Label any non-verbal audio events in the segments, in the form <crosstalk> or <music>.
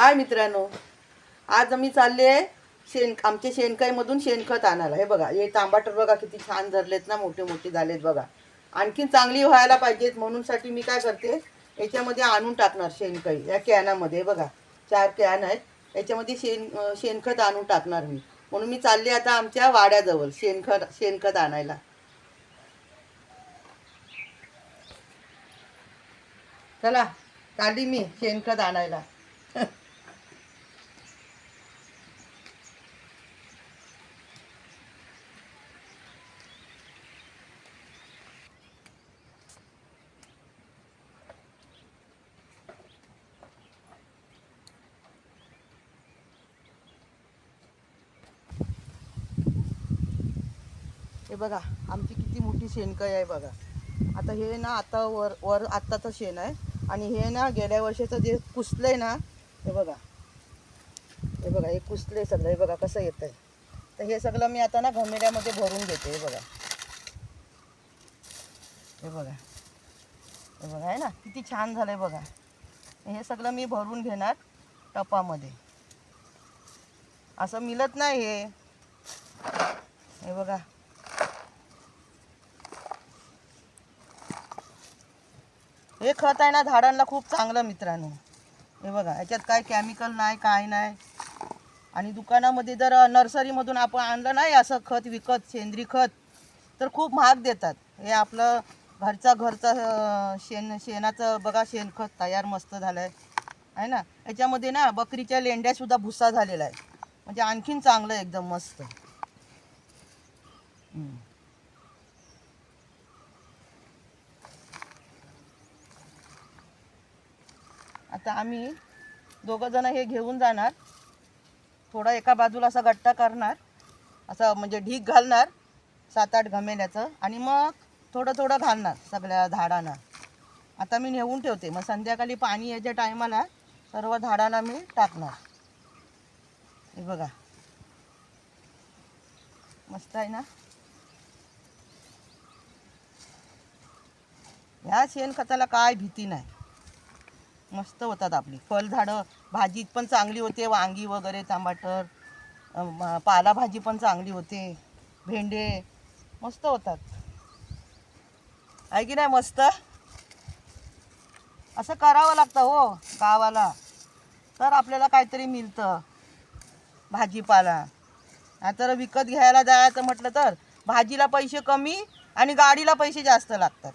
हाय मित्रांनो. आज आम्ही चालले आहे शेण आमच्या शेणकाईमधून शेणखत आणायला. हे बघा हे तांबाटर बघा किती छान धरलेत ना मोठे मोठे झालेत बघा. आणखीन चांगली व्हायला पाहिजेत म्हणूनसाठी मी काय करते याच्यामध्ये आणून टाकणार शेणकाई या कॅनामध्ये. बघा चार कॅन आहेत. याच्यामध्ये शेण शेणखत आणून टाकणार मी. म्हणून मी चालले आता आमच्या वाड्याजवळ शेणखत शेणखत आणायला. चला चालली मी शेणखत आणायला. <laughs> हे बघा आमची किती मोठी शेणकाई आहे बघा. आता हे ना आता वर वर आत्ताचं शेण आहे. आणि हे ना गेल्या वर्षाचं जे कुसलंय ना हे बघा. हे बघा हे कुसलंय सगळं. हे बघा कसं येत आहे तर हे सगळं मी आता ना घमेऱ्यामध्ये भरून घेते हे बघा. हे बघा. हे बघा आहे ना? किती छान झालंय बघा. हे सगळं मी भरून घेणार टपामध्ये. असं मिळत नाही हे. हे बघा. हे खत आहे ना झाडांना खूप चांगलं मित्रांनो. हे बघा याच्यात काय केमिकल नाही काय नाही. आणि दुकानामध्ये जर नर्सरीमधून आपण आणलं नाही असं खत विकत सेंद्रिय खत तर खूप महाग देतात. हे आपलं घरचा घरचा शेण शेणाचं बघा शेणखत तयार मस्त झालं आहे आहे ना? याच्यामध्ये ना बकरीच्या लेंड्यासुद्धा भुसा झालेला आहे. म्हणजे आणखीन चांगलं आहे एकदम मस्त. आता आम्ही दोघंजणं हे घेऊन जाणार. थोडा एका बाजूला असा गट्टा करणार. असं म्हणजे ढीक घालणार. सात आठ घमेल्याचं. आणि मग थोडं थोडं घालणार सगळ्या झाडांना. आता मी नेऊन ठेवते. मग संध्याकाळी पाणी याच्या टायमाला सर्व झाडांना मी टाकणार. हे बघा. मस्त आहे ना? ह्या शेणखताला काय भीती नाही. मस्त होतात आपली. फळझाडं भाजीत पण चांगली होते वांगी वगैरे टमाटर पालाभाजी पण चांगली होते भेंडे मस्त होतात. आहे की नाही मस्त? असं करावं लागतं हो गावाला. तर आपल्याला काहीतरी मिळतं भाजीपाला. तर विकत घ्यायला जायचं म्हटलं तर भाजीला पैसे कमी आणि गाडीला पैसे जास्त लागतात.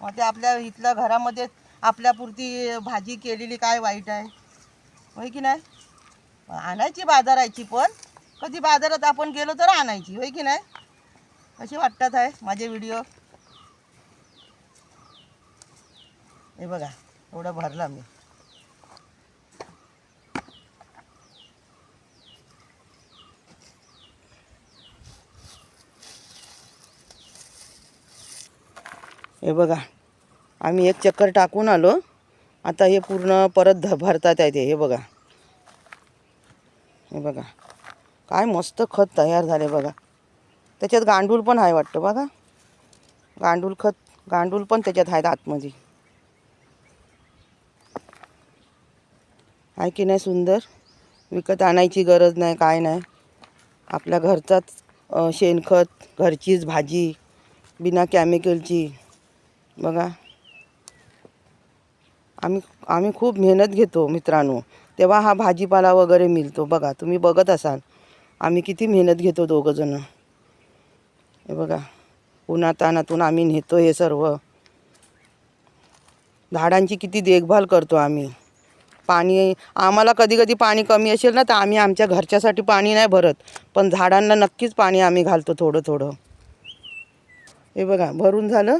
मग ते आपल्या इथल्या घरामध्ये आपल्यापुरती भाजी केलेली काय वाईट आहे? होय की नाही? आणायची बाजाराची पण. कधी बाजारात आपण गेलो तर आणायची होय की नाही? कशी वाटतात आहे माझे व्हिडिओ? हे बघा एवढं भरला मी. हे बघा आम्ही एक चक्कर टाकून आलो. आता हे पूर्ण परत ध भरतात आहे ते. हे बघा. हे बघा. काय मस्त खत तयार झाले बघा. त्याच्यात गांडूळ पण आहे वाटतं बघा. गांडूळ खत गांडूळ पण त्याच्यात आहेत आतमध्ये. आहे की नाही सुंदर? विकत आणायची गरज नाही काय नाही. आपल्या घरचाच शेणखत घरचीच भाजी बिना केमिकलची बघा. आम्ही आम्ही खूप मेहनत घेतो मित्रांनो. तेव्हा हा भाजीपाला वगैरे मिळतो. बघा तुम्ही बघत असाल. आम्ही किती मेहनत घेतो दोघंजणं. हे बघा उन्हातानातून आम्ही नेतो हे सर्व. झाडांची किती देखभाल करतो आम्ही. पाणी आम्हाला कधी कधी पाणी कमी असेल ना तर आम्ही आमच्या घरच्यासाठी पाणी नाही भरत. पण झाडांना नक्कीच पाणी आम्ही घालतो थोडं थोडं. हे बघा भरून झालं.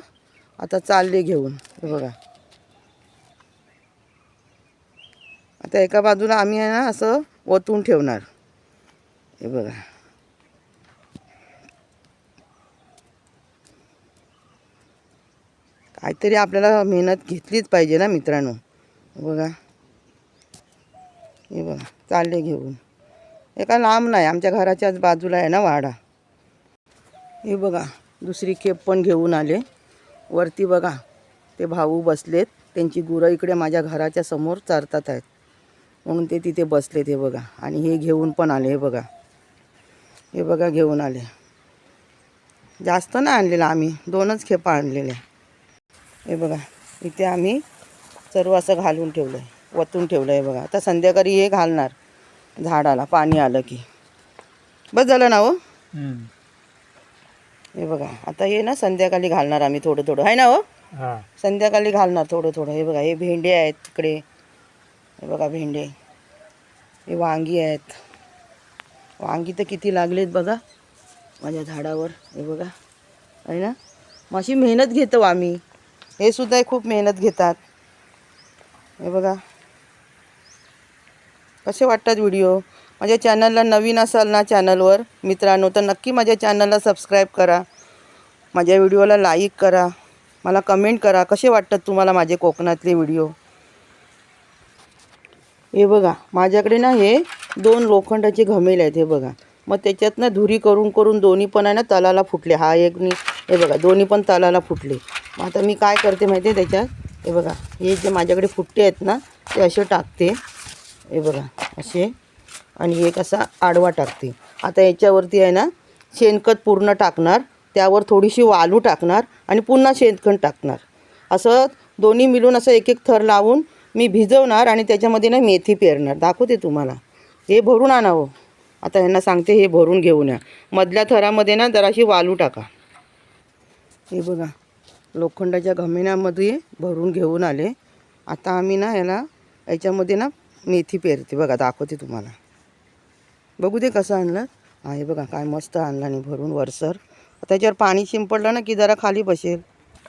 आता चालले घेऊन. हे बघा. आता एका बाजूला आम्ही आहे ना असं ओतून ठेवणार. हे बघा. काहीतरी आपल्याला मेहनत घेतलीच पाहिजे ना मित्रांनो. बघा. हे बघा. चालले घेऊन. एका लांब नाही आमच्या घराच्याच बाजूला आहे ना वाडा. हे बघा. दुसरी खेप पण घेऊन आले. वरती बघा. ते भाऊ बसलेत. त्यांची गुरं इकडे माझ्या घराच्या समोर चरतात आहेत. म्हणून ते तिथे बसले ते बघा. आणि हे घेऊन पण आले हे बघा. हे बघा घेऊन आले. जास्त नाही आणलेलं आम्ही. दोनच खेपा आणलेल्या हे बघा. इथे आम्ही सर्व असं घालून ठेवलं आहे वतून ठेवलं आहे बघा. आता संध्याकाळी हे घालणार. झाडाला पाणी आलं की. बस झालं ना हो? हे बघा. आता हे ना संध्याकाळी घालणार आम्ही थोडं थोडं. आहे ना हो? हा. संध्याकाळी घालणार थोडं थोडं. हे बघा. हे भेंडे आहेत तिकडे. हे बघा भेंडे. हे वांगी आहेत. वांगी तर किती लागलेत बघा. माझ्या झाडावर. हे बघा. आहे ना? मग अशी मेहनत घेतो आम्ही. हे सुद्धा खूप मेहनत घेतात. हे बघा. कसे वाटतात व्हिडिओ? माझ्या चॅनलला नवीन असाल ना चॅनलवर मित्रांनो तर नक्की माझ्या चॅनलला सबस्क्राईब करा. माझ्या व्हिडिओला लाईक करा. मला कमेंट करा. कसे वाटतात तुम्हाला माझे कोकणातले व्हिडिओ? हे बघा माझ्याकडे ना हे दोन लोखंडाचे घमेल आहेत हे बघा. मग त्याच्यात ना धुरी करून करून दोन्ही पण आहे ना तलाला फुटले. हा एक मी हे बघा दोन्ही पण तलाला फुटले. मग आता मी काय करते माहिती आहे त्याच्यात? हे बघा हे जे माझ्याकडे फुटते आहेत ना ते असे टाकते. हे बघा असे. आणि एक असा आडवा टाकते. आता याच्यावरती आहे ना शेणखत पूर्ण टाकणार. त्यावर थोडीशी वालू टाकणार आणि पुन्हा शेणखत टाकणार. असं दोन्ही मिळून असं एक एक थर लावून मी भिजवणार आणि त्याच्यामध्ये ना मेथी पेरणार. दाखवते तुम्हाला. हे भरून आणावं हो. आता ह्यांना सांगते हे भरून घेऊन या. मधल्या थरामध्ये ना जराशी वालू टाका. हे बघा. लोखंडाच्या घमेण्यामध्ये भरून घेऊन आले. आता आम्ही ना याला याच्यामध्ये ना मेथी पेरते. बघा दाखवते तुम्हाला. बघू दे कसं आणलं. हा हे बघा काय मस्त आणलं आणि भरून वरसर. त्याच्यावर पाणी शिंपडलं ना की जरा खाली बसेल.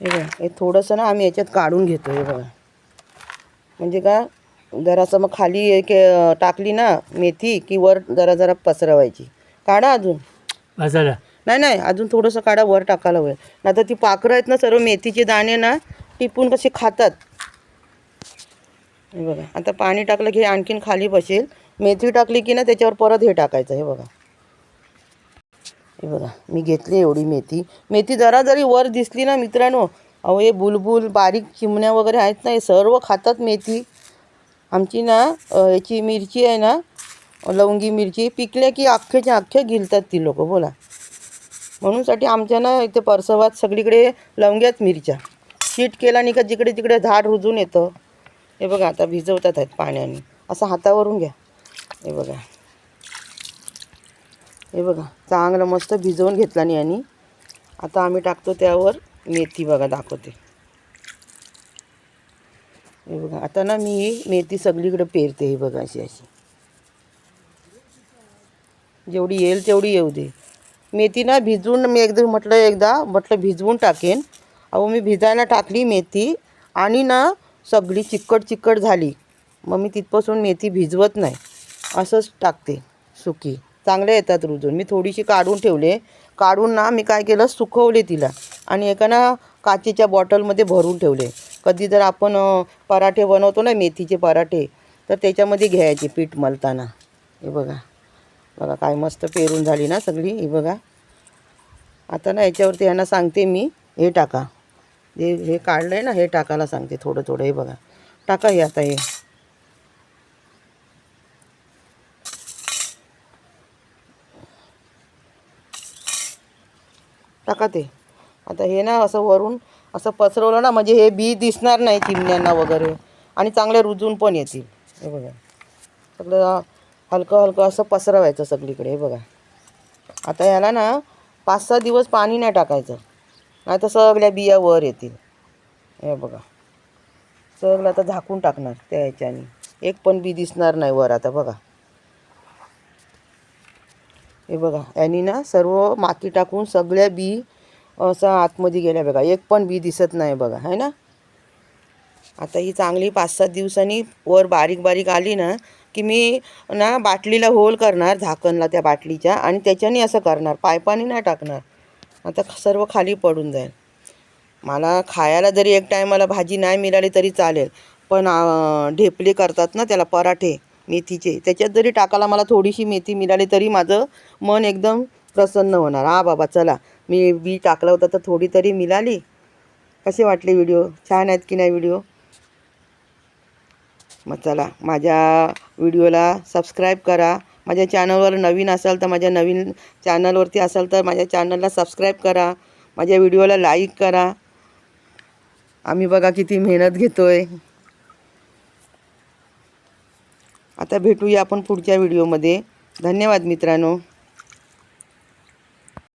हे बघा हे थोडंसं ना आम्ही याच्यात काढून घेतो. हे बघा. म्हणजे का जरासं मग खाली एक अं, टाकली ना मेथी की वर जरा जरा पसरवायची. काढा अजून. नाही नाही अजून थोडंसं काढा वर टाकायला होईल नाही तर ती पाखरं आहेत ना सर्व मेथीचे दाणे ना टिपून कसे खातात. हे बघा आता पाणी टाकलं की आणखीन खाली बसेल. मेथी टाकली की ना त्याच्यावर परत हे टाकायचं हे बघा. हे बघा मी घेतली एवढी मेथी. मेथी जरा जरी वर दिसली ना मित्रांनो अहो हे बुलबुल बारीक चिमण्या वगैरे आहेत ना हे सर्व खातात मेथी. आमची ना याची मिरची आहे ना लवंगी मिरची पिकल्या की अख्ख्याच्या अख्ख्या गिलतात ती लोक बोला. म्हणूनसाठी आमच्या ना इथे परसवात सगळीकडे लवंग्यात मिरच्या. शीट केला नाही का जिकडे तिकडे झाड रुजून येतं. हे बघा आता भिजवतात आहेत पाण्याने. असं हातावरून घ्या. हे बघा. हे बघा चांगलं मस्त भिजवून घेतला नाही आणि आता आम्ही टाकतो त्यावर मेथी बघा दाखवते. हे बघा आता ना मी ही मेथी सगळीकडे पेरते हे बघा अशी अशी. जेवढी येईल तेवढी येऊ दे. मेथी ना भिजवून मी एकदा म्हटलं एकदा म्हटलं भिजवून टाकेन. अहो मी भिजायला टाकली मेथी आणि ना सगळी चिकट चिकट झाली. मग मी तिथपासून मेथी भिजवत नाही. असंच टाकते सुकी. चांगले येतात रुजून. मी थोडीशी काढून ठेवले. काढून ना मी काय केलं सुकवले तिला. आणि एका ना काचेच्या बॉटलमध्ये भरून ठेवले. कधी जर आपण पराठे बनवतो ना मेथीचे पराठे तर त्याच्यामध्ये घ्यायचे पीठ मलताना. हे बघा. बघा काय मस्त पेरून झाली ना सगळी. हे बघा. आता ना याच्यावरती यांना सांगते मी. हे टाका. हे हे काढलं आहे ना हे टाकायला सांगते थोडं थोडं हे बघा. टाका हे आता हे. टाका ते. आता हे ना असं वरून असं पसरवलं ना म्हणजे हे बी दिसणार नाही चिमण्यांना वगैरे. आणि चांगले रुजून पण येतील. हे बघा. सगळं हलकं हलकं असं पसरवायचं सगळीकडे हे बघा. आता याला ना पाच सहा दिवस पाणी नाही टाकायचं. नाही तर सगळ्या बिया वर येतील. हे बघा. सगळं आता झाकून टाकणार त्या ह्याच्याने. एक पण बी दिसणार नाही वर आता बघा. हे बघा यांनी ना सर्व माती टाकून सगळ्या बी असं आतमध्ये गेल्या बघा. एक पण बी दिसत नाही बघा है ना? आता ही चांगली पाच सात दिवसांनी वर बारीक बारीक आली ना की मी ना बाटलीला होल करणार झाकणला त्या बाटलीच्या आणि त्याच्याने असं करणार पायपाने नाही टाकणार. आता सर्व खाली पडून जाईल. मला खायला जरी एक टायमाला भाजी नाही मिळाली तरी चालेल पण ढेपले करतात ना त्याला पराठे मेथीचे. त्याच्यात जरी टाकायला मला थोडीशी मेथी मिळाली तरी माझं मन एकदम प्रसन्न होणार. हा बाबा चला. मी बी टाकलं होतं तर थोडी तरी मिळाली. कसे वाटले व्हिडिओ? छान आहेत की नाही व्हिडिओ? मग चला माझ्या व्हिडिओला सबस्क्राईब करा. माझ्या चॅनलवर नवीन असाल तर माझ्या नवीन चॅनलवरती असाल तर माझ्या चॅनलला सबस्क्राईब करा. माझ्या व्हिडिओला लाईक करा. आम्ही बघा किती मेहनत घेतो आहे आता भेटूया आपण पुढच्या व्हिडिओमध्ये. धन्यवाद मित्रांनो.